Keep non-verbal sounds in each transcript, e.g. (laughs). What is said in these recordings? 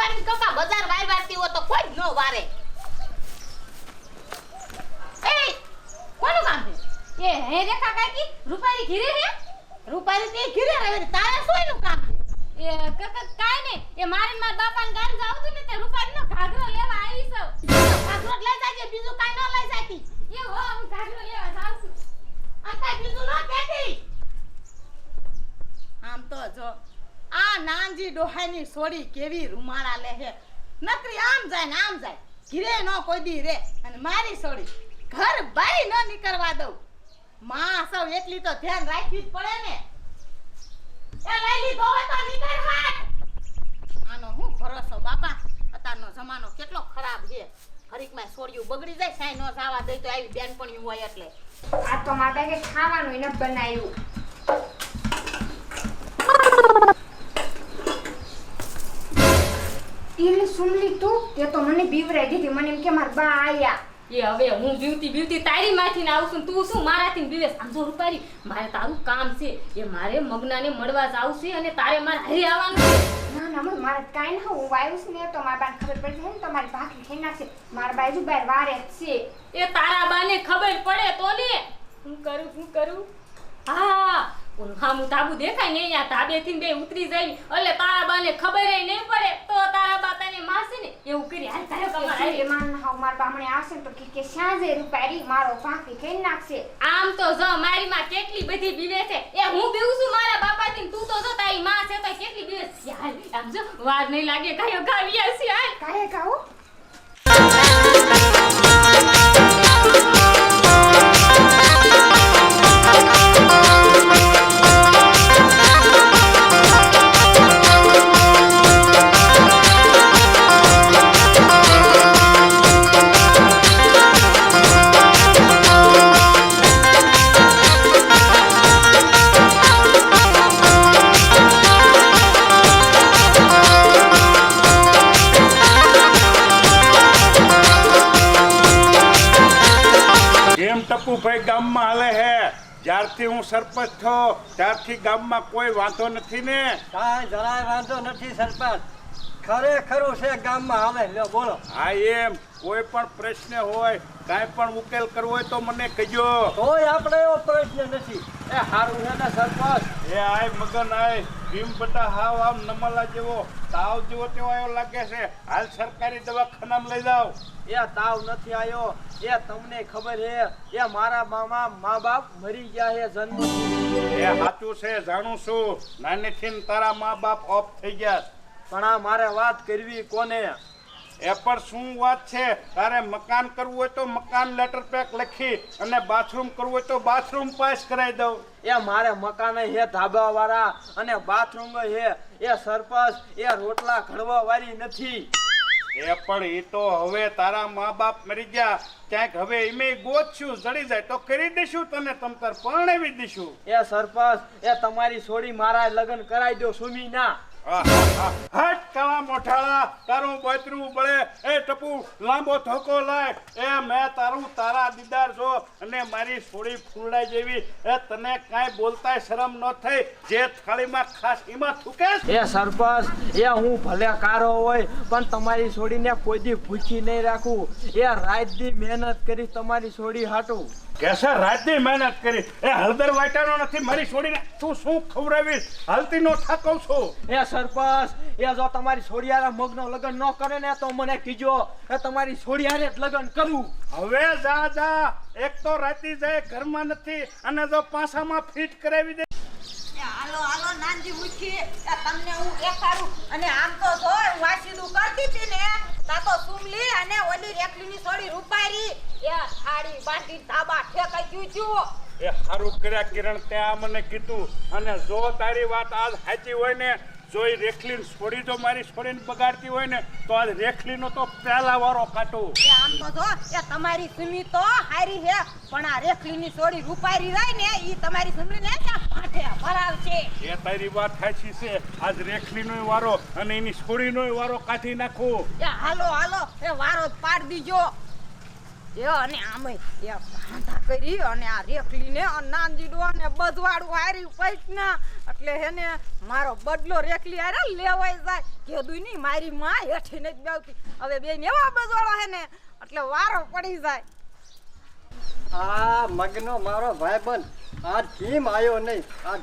રૂપારી કકા બજાર વાય વારતી હોય તો કોઈ જ ન વારે. એ કોનું કામ છે? એ હે રેખા કાકી રૂપારી ઘીરે હે? રૂપારી તે ઘીરે રહે તારે શું એનું કામ છે? એ કાકા કાઈ ને એ મારે ને મારા બાપાને ગામ જાવતું ને તે રૂપારીનો ઘાઘરો લેવા આવી છું. ઘાઘરો લઈ જાજે બીજું કાઈ ન લઈ જાતી. એ હો હું ઘાઘરો લેવા જાઉં છું. આ કાઈ બીજું ન કેતી? આમ તો જો આ નાનજી ડોહાની સોડી કેવી રૂમાળા લેહે નકરી આમ જાય ને આમ જાય. ઘીરે ન કોઈ દી રે. અને મારી સોડી ઘર બારી ન નીકળવા દઉં. માં સૌ એટલી તો ધ્યાન રાખવી જ પડે ને. એ લઈલી લીધો તો નીકળ હાટ. આનો હું ભરોસો બાપા? અત્યારનો જમાનો કેટલો ખરાબ છે. હરીકમાં સોડિયું બગડી જાય, સાઈ ન જવા દઈ તો આવી બેનપણી હોય એટલે. આ તો માતા કે ખાવાનું એને બનાવ્યું. એટલે લીધું? તું તે તો મને બીવરાઈ દીધી મને એમ કે મારા બા આયા. એ હવે હું બીવતી બીવતી તારી માંથી ને આવું છું તું શું મારાથી બીવેસ આમ જો રૂપારી મારે તારું કામ છે. એ મારે મગનાને મળવા જાવું છે અને તારે મારે હરી આવવાનું ના ના મને મારે કાંઈ ના હું વાયુસ ને તો મારા બાને ખબર પડી જાય ને તો મારી ભાખરી થઈ નાખશે. મારા બાજુ બાર વારે છે. એ તારા બાને ખબર પડે તો ને હું કરું હું કરું. હા હામું તાબુ દેખાય ને અહીંયા તાબે થી બે ઉતરી જાય. એટલે તારા બાને ખબર નહીં પડે. તો તારા બા તને મારશે ને એવું કરી હાલ તારે તમારે એ માન હાવ માર બામણે આવશે તો કે કે સાંજે રૂપારી મારો ભાખરી ખાઈ નાખશે. આમ તો જો મારી માં કેટલી બધી બીવે છે. એ હું બીવું છું મારા બાપાથી ને તું તો જો તારી માં છે તો કેટલી બીવે છે. હાલ આમ જો વાર નહીં લાગે કાયો ખાવી છે હાલ. કાહે ગાઓ કેમ ગામમાં હાલે હે. જ્યારથી હું સરપંચ થયો, ત્યારથી ગામમાં કોઈ વાંધો નથી ને. કાંઈ જરાય વાંધો નથી સરપંચ. ખરેખરું છે ગામમાં હાલે. લ્યો બોલો. હા એમ. કોઈ પણ પ્રશ્ન હોય કાંઈ પણ ઉકેલ કરવો હોય તો મને કહેજો. તોય આપણે એવો પ્રશ્ન નથી. એ હારું છે ને સરપંચ? એ આય મગન આય. ભીમ બટા હાવ આમ નમલા જેવો તાવ જેવો તેવો આવ્યો લાગે છે. હાલ સરકારી દવાખાનામાં લઈ જાઓ. એ તાવ નથી આવ્યો એ તમને ખબર છે એ મારા મામા મા બાપ મરી ગયા છે જન્મ એ સાચું છે જાણું છું. નાનીથી ને તારા મા બાપ ઓફ થઈ ગયા પણ આ મારે વાત કરવી કોને? એ પણ શું વાત છે? તારે મકાન કરવું હોય તો મકાન લેટર પેક લખી અને બાથરૂમ કરવું હોય તો બાથરૂમ પાસ કરાવી દઉં. એ મારે મકાન હે ધાબા વાળા અને બાથરૂમ હે. એ સરપંચ એ રોટલા ઘડવા વાળી નથી. એ પણ એ તો હવે તારા મા બાપ મરી ગયા. ક્યાંક હવે એમે ગોતશું જડી જાય તો કરી દઈશું તને તમતર પરણાવી દઈશું. એ સરપંચ એ તમારી છોડી મારા લગ્ન કરાવી દો સુમી ના. હટ કાળા મોઠાળા તારું બોતરું બળે એ ટપુ લાંબો ધોકો લાય. એ મેં તારું તારા દીદાર જો અને મારી સોડી ફૂલડા જેવી. એ તને કાંઈ બોલતાય શરમ ન થઈ. જે થાળીમાં ખાસ એમાં થૂકે એ સરપંચ, એ હું ભલે કારો હોય, પણ તમારી છોડીને કોઈ દી ભૂખી નહીં રાખું. એ રાત દી મહેનત કરી તમારી છોડી હાટું. કેસે રાતની મહેનત કરી. એ હળદર વાટાનો નથી મારી છોડીને તું શું ખવડાવીશ? હાલતી નો થાકવ છું. એ સરપંચ એ જો તમારી છોડિયારા મગનો લગ્ન ન કરે ને તો મને કીજો એ તમારી છોડિયારે જ લગ્ન કરું. હવે જા જા. એક તો રાતી જાય ઘરમાં નથી અને જો પાસામાં ફિટ કરાવી દે. એ હાલો હાલો નાનજી મુખી તમને હું એકારું અને આમ તો જો વાસીદું કરતી હતી ને. તા તો સુમલી અને ઓલી રેકલીની સોડી રૂપારી. એ થાળી બાંધી તાબા ઠેકાઈ ગયું છું. એ સારું કર્યા કિરણ તે મને કીધું, અને જો તારી વાત આજ સાચી હોય ને જો એ રેખલીન છોડી જો મારી છોડીને બગાડતી હોય ને તો આ રેખલીનો તો પહેલા વારો કાટો એ આમ તો જો એ તમારી સુમી તો હારી છે પણ આ રેખલીની છોડી રૂપારી રહી ને ઈ તમારી સુમલીને ત્યાં પાઠે ભરાવશે. એ તારી વાત સાચી છે. આજ રેખલીનો વારો અને એની છોડીનો વારો કાઢી નાખો. એ હાલો હાલો એ વારો પાડ દીજો. એ અને આમે એ ભાંધા કરી અને આ રેખલીને નાનજીડો અને બધવાડું હારી પૈસના એટલે હેને મારો બદલો રેખલી હારે લેવાઈ જાય. કીધું નહીં, મારી માં હેઠી નથી બેવતી. હવે બેન એવા બધવાળો હે ને, એટલે વારો પડી જાય. આ મગનો મારો ભાઈબંધ. આ કેમ આવ્યો નહીં. આ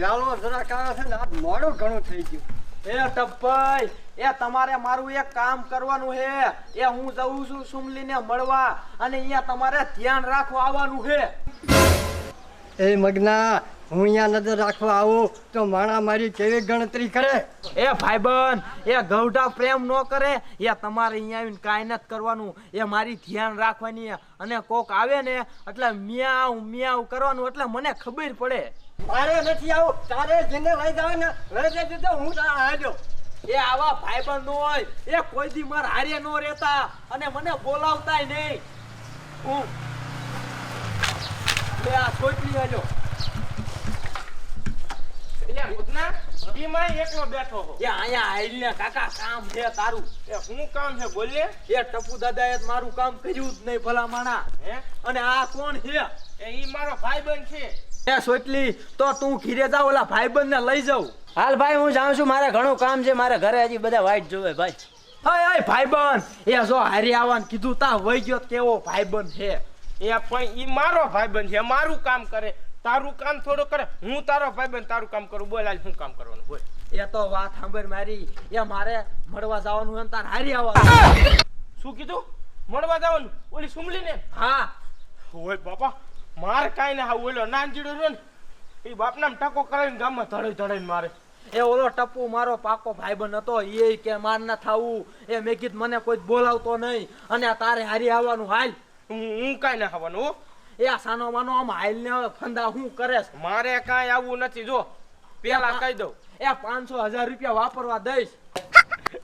જાળો જરાક આવે છે ને, આ મોડું ઘણું થઈ ગયું. એ ટપ્પાઈ એ તમારે મારું એક કામ કરવાનું હે. એ હું જઉં છું સુમલીને મળવા અને અહીંયા તમારે ધ્યાન રાખવા આવવાનું હે. એ મગના હું અહીંયા નજર રાખવા આવું તો માણા મારી કેવી ગણતરી કરે? એ ભાઈબંધ એ ગૌઢા પ્રેમ ન કરે. એ તમારે અહીંયા આવીને કાંઈ નથી કરવાનું. એ મારી ધ્યાન રાખવાની અને કોક આવે ને એટલે મિયાવ મિયાવ કરવાનું. એટલે મને ખબર પડે. મારે નથી આવું. તારે જેને લઈ જાવ ને લઈ જજો તો હું તારા હાજો એ આવા ભાઈબંધ નો હોય એ કોઈ દી માર હારે નો રહેતા અને મને બોલાવતાય નહીં. હું બે આ છોકરી ઈમાં એકલો બેઠો હો. એ અહીંયા આઈલ ને કાકા કામ છે તારું. એ શું કામ છે બોલે? એ ટપુ દાદાએ જ મારું કામ કર્યું જ નહીં ભલા માણા હે? અને આ કોણ છે? એ ઈ મારો ભાઈબંધ છે. એ સોટલી તો તું ઘીરે જા ઓલા ભાઈબંધ ને લઈ જાઉં. હાલ ભાઈ હું જાઉં છું. મારે ઘણું કામ છે. મારે ઘરે હજી બધા વાઈટ જોવે ભાઈ. હય હય ભાઈબંધ. એ જો હારી આવવાનું કીધું તા વઈ ગયો કેવો ભાઈબંધ છે? એ પણ ઈ મારો ભાઈબંધ છે. મારું કામ કરે. તારું કામ થોડું કરે. હું તારો ભાઈબંધ તારું કામ કરું. બોલ આજ શું કામ કરવાનું? બોલ. એ તો વાત સાંભળ મારી. એ મારે મળવા જવાનું હોય તાર હારી આવવાનું. શું કીધું? મળવા જવાનું? ઓલી સુમલી ને હા. ઓય બાપા. માર કાંઈ ના હા ઓલો નાનજીડો રહ્યો ને એ બાપના ટકો કરાવીને ગામમાં ધડાઈ ધડાઈને મારે. એ ઓલો ટપ્પુ મારો પાકો ભાઈબંધ હતો એ કે માર ના થાવું. એ મેં કીધું મને કોઈ બોલાવતો નહીં. અને આ તારે હારી આવવાનું હાલ. હું હું કાંઈ ના હો. એ આ સાનો માનો આમ હાલ ને ફંદા હું કરે મારે કાંઈ આવવું નથી જો. પેલા કહી દઉં. એ પાંચસો હજાર રૂપિયા વાપરવા દઈશ.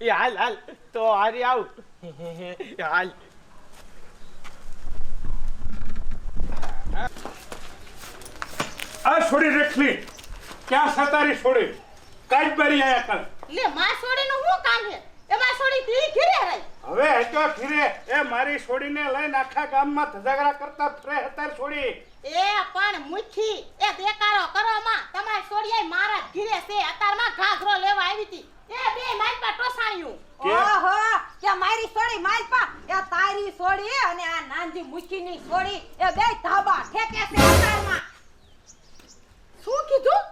એ હાલ હાલ. તો હારી આવ. (laughs) હાલ. આ છોડી રેખલી. ક્યાં સતારી છોડી? કાજ બારી આયા કર. લે માં છોડીનું શું કામ છે? માં છોડી તી ઘીરે રહી. હવે તો ઘીરે. એ મારી છોડીને લઈને આખા ગામમાં ધજાગરા કરતા ફરે હતાર છોડી. એ પણ મુઠી એ દેકારો કરો માં. તમારી સોડિયાઈ મારા ઘીરે છે. અતારમાં ઘાઘરો લેવા આવી હતી. એ બે મારી પા ટોસાણ્યું ઓહો કે મારી સોડી મારી પા એ તારી સોડી અને આ નાંજી ની સોડી એ બે ધાબા ઠેકે છે અતારમાં. શું કીધું?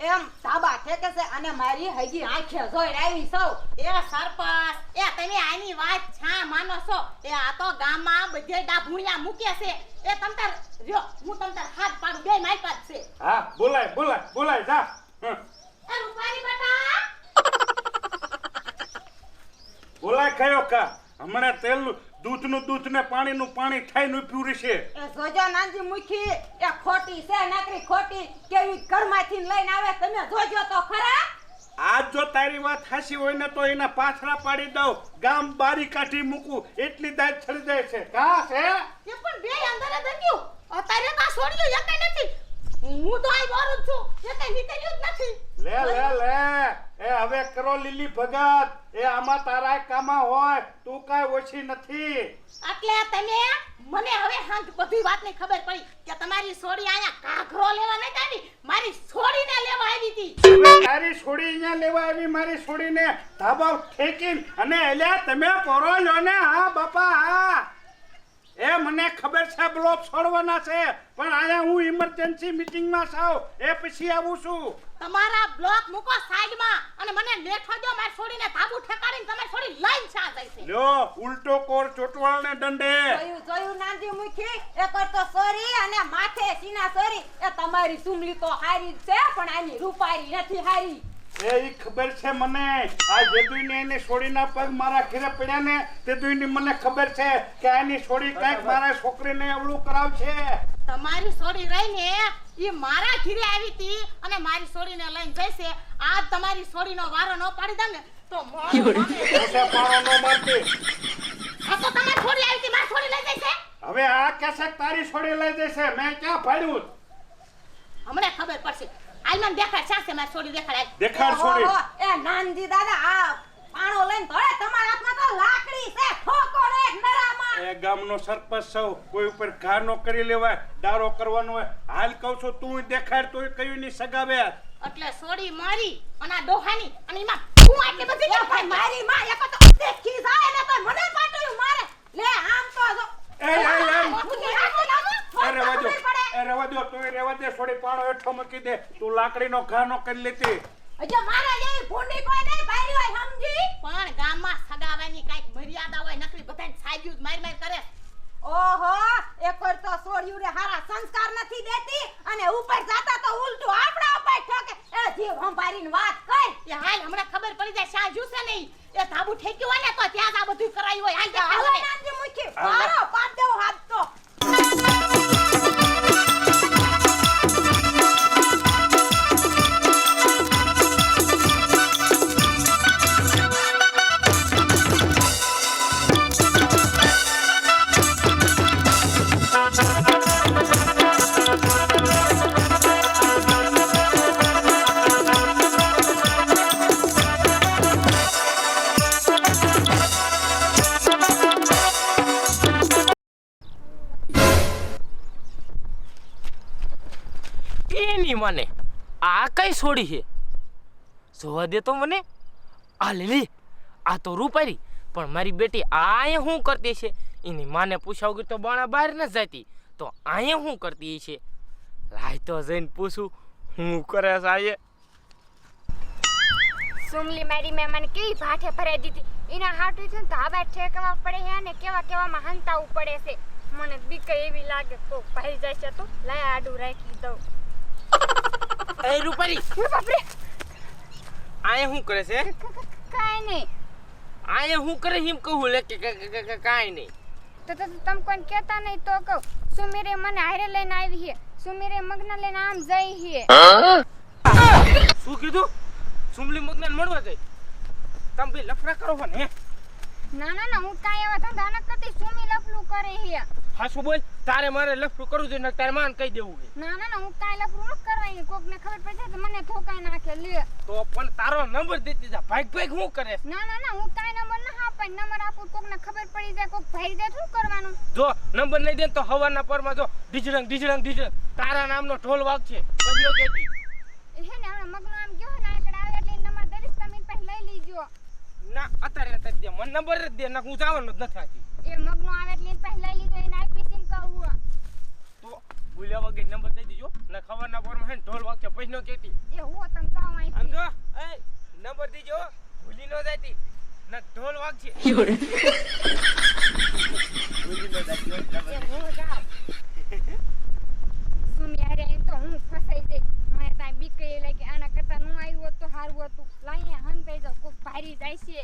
એમ ધાબા ઠેકે છે અને મારી હજી આંખે જોઈ આવી સૌ. એ સરપંચ એ તમે આની વાત છા માનો છો? એ આ તો ગામમાં બધે ડાભુણિયા મૂકે છે. એ તમતાર રહ્યો હું તમતાર હાથ પાડું બે મારી પાસ છે. હા બોલાય બોલાય બોલાય જા. એ રૂપારી બેટા! બોલાય કયો કા? હમણાં તેલ દૂધનું દૂધ ને પાણીનું પાણી થઈને ઉભ્યું છે એ જોજો નાનજી મુખી એ ખોટી છે નકરી ખોટી કેવી ઘરમાંથી લઈને આવે તમે જોજો તો ખરા? આજ જો તારી વાત હાસી હોય ને તો એના પાછળ પાડી દઉં ગામ બારી કાઢી મૂકું એટલી દાજ છડી જાય છે. કા છે? એ પણ બે અંદર જ ગયું અત્યારે કા છોડ્યું એકે નથી. હું તો આઈ બોરું જ છું. એકે નીકળ્યું જ નથી. લે લે લે. એ હવે કરો લીલી ભગત. એ આમાં તારા કામા હોય. તું કાઈ ઓછી નથી. એટલે તમે મને હવે હાંત બધી વાતની ખબર પડી કે તમારી છોડી આયા કાઘરો લેવા નથી આવી? મારી હવે છોડી અહીંયા લેવા આવી, મારી છોડીને ધાબા ઠેકીને અને એલ્યા તમે પોરો લો ને. હા, બાપા, હા. એ મને ખબર છે, બ્લોક છોડવાના છે. પણ અહીંયા હું ઇમરજન્સી મિટિંગમાં છાવ એ પછી આવું છું. તમારા બ્લોક મૂકો સાઈડમાં અને મને લેઠો દો માર છોડીને ધાબુ ઠેકાડીને તમે છોડી લઈ ચા જાય છે. લ્યો ઉલટો કોર ચોટવાળને દંડે. જોયું જોયું નાંદી મુખી એ કરતો સોરી અને માથે સીના સોરી. એ તમારી સુમલી તો હારી છે પણ આની રૂપારી નથી હારી. એ ખબર છે મને? આ જેદુઈને એને છોડીના પગ મારા ઘરે પડ્યા ને તે મને ખબર છે કે આની છોડી કંઈક મારા છોકરીને અવળું કરાવશે. તમારી છોડી રહીને ઈ મારા ઘીરે આવી હતી અને મારી છોડીને લઈને જઈશે. આ તમારી છોડીનો વારો ન પાડી દે ને તો મોઢું માગે. મોઢે પારો ન મારતી? આ તો તમારી છોડી આવી હતી મારી છોડી લઈ જઈશે? હવે આ કેસે તારી છોડી લઈ જશે મેં ક્યાં પાડ્યું હમણાં ખબર પડશે. આલમન દેખાડ ચાલશે માર છોડી દેખાડ દેખાડ છોડી. એ નાનજી દાદા આ પાણો લઈને ધોળે તમારા હાથમાં તો લાકડી છે ઠોકો રે નરામાં. એ ગામનો સરપંચ સૌ કોઈ ઉપર ઘા ન કરી લેવાય દારો કરવાનો હોય. હાલ કહું છું તું દેખાડ તોય કયું ની સગાવે એટલે છોડી મારી અને આ ડોહાની અને એમાં તું આટલી બધી કેમ ભાઈ મારી માં એક તો દેખી જાય ને તો મને પાટું મારે. લે આમ તો એ, એ, એમ અરે હાથ રેવા દો તોય રેવા દે થોડી પાણો હેઠો મૂકી દે. તું લાકડીનો ઘા ન કરી લેતી અજો મારા જેવી ભૂંડી કોઈ નહીં ભાઈ હોય સમજી? પણ ગામમાં સગાવાની કાંઈક મર્યાદા હોય નકરી બધાને સાગ્યું જ માર મારી કરે. ઓહો એકવાર તો સોડ્યું રે હારા સંસ્કાર નથી દેતી અને ઉપર જાતા તો ઉલટું આપણા ઉપર ઠોકે. એ જીવ હંભારીન વાત કઈ એ હાલ હમણાં ખબર પડી જાય સાજુ છે નહીં. એ ધાબુ ઠેક્યું હોય ને તો ત્યાં આ બધું કરાયું હોય. હાલ હાલો નાનજી મુખી મારો પાડ છોડી છે. જોવા દે તો મને. આ લીલી આ તો રૂપારી. પણ મારી બેટી આ શું કરતી છે? એની માને પૂછાવ તો બાણા બહાર ન જતી. તો અહીંયા શું કરતી છે? લાય તો જઈને પૂછું, હું કરે આયે? સુમલી મારી મેં મને કેવી ભાઠે ભરાઈ દીધી? એના હાટું છે ને ધાબા ઠેકવા પડે છે અને કેવા કેવામાં હંતાવું પડે છે. મને બીક એવી લાગે. કોક ભાઈ જાય છે તો લાય આડું રાખી દઉં. એ રૂપારી બાપરે શું કરે છે? કાઈ નહીં. અહીંયા શું કરે હિમ કહું લે કે કાંઈ નહીં. તો તમે કોઈને કહેતા નહીં તો કહું. સુમીરે મને હારે લઈને આવી છે. સુમીરે મગ્ન લઈને આમ જઈ છે. શું કીધું? સુમલી મગ્ન મળવા જઈ તમે ભી લફડા કરો હો ને ના ના ના હું કાંઈ એવા ધંધા ન કરતી. સુમી લફલું કરે છે. હા શું બોલ? તારે મારે લફડું કરવું જોઈએ ને તારે માન કહી દેવું છે. ના ના ના હું કાંઈ લફલું ન કરવાની. કોકને ખબર પડી જાય તો મને ઠોકાઈ નાખે લે. તો પણ તારો નંબર દેતી જા ભાઈ ભાઈ શું કરે? ના ના ના હું કાઈ નંબર ના આપે નંબર આપું કોકને ખબર પડી જાય. કોક ભાઈ જાય શું કરવાનું? જો નંબર નહીં દે તો હવાના પરમાં જો ડીજરંગ ડીજરંગ ડીજડંગ તારા નામનો ઢોલ વાગશે. પછી કેતી એ હે ને હવે મગનો આમ ગયો ને આગળ આવે એટલે નંબર દરીશ તમે પહેલા લઈ લીજો. ના અત્યારે દે. મને નંબર જ દે ના હું જવાનો જ નથી આથી. એ મગનો આવે એટલે પહેલા લઈ લીધો એને આપી કહું તો ભૂલ્યા વગર નંબર દઈ દીજો. ને ખવાના પરમાં હે ઢોલ નો કેતી એ હું તમે અહીંથી એ નંબર દીજો ભૂલી ન જાતી ને ઢોલ વાગશે. ભૂલી ન જાતી હો, સુમી એમ તો હું ફસાઈ જઈ. મારે ત્યાં બીક લાગી આના કરતા નું આવ્યું હોત તો સારું હતું. લાઈને હંતાઈ જાવ કોક ભારી જાય છે.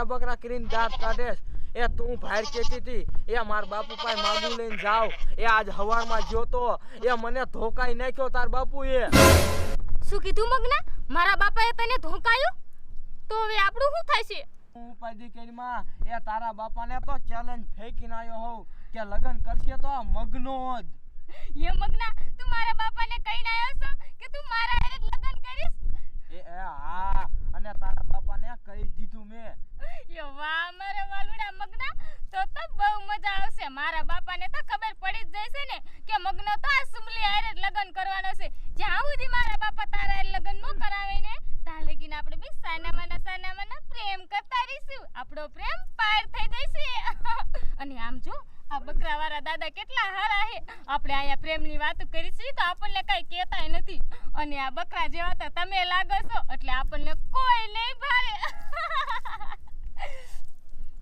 બકરા બકરા કરીને દાંત કાઢેશ એ તું ભાઈ કેતી હતી એ માર બાપુ પાસે માગું લઈને જાવ એ આજ હવારમાં જોતો એ મને ધોકાઈ નાખ્યો તાર બાપુ એ શું કીધું મગના? મારા બાપાએ તને ધોકાયું? તો હવે આપણું શું થાય છે? ઉપાધિ કરીમાં એ તારા બાપાને તો ચેલેન્જ ફેંકીને આવ્યો હોઉં કે લગ્ન કરશે તો મગનો જ. એ મગના તું મારા બાપાને કહીને આવ્યો છો કે તું મારા હારે લગ્ન કરીશ? એ હા. અને તારા બાપાને કહી દીધું મેં. વાહ, મારા વાલુડા મગના. તો તો બહુ મજા આવશે. મારા બાપાને તો ખબર પડી જ જશે ને કે મગનો તો આ સુમલી હારે લગ્ન કરવાનો છે. જ્યાં સુધી મારા બાપા તારા લગ્ન ન કરાવે ને ત્યાં લગીને આપણે બે સાનામાના સાનામાના પ્રેમ કરતા રહીશું. આપણો પ્રેમ પાર થઈ જશે. (laughs) અને આમ જો, આ બકરાવાળા દાદા કેટલા હારા હે આપણે અહીંયા પ્રેમની વાતો કરીશું તો આપણને કઈ કહેતાય નથી. અને આ બકરા જેવા તો તમે લાગો છો, એટલે આપણને કોઈ નહીં ભારે. (laughs)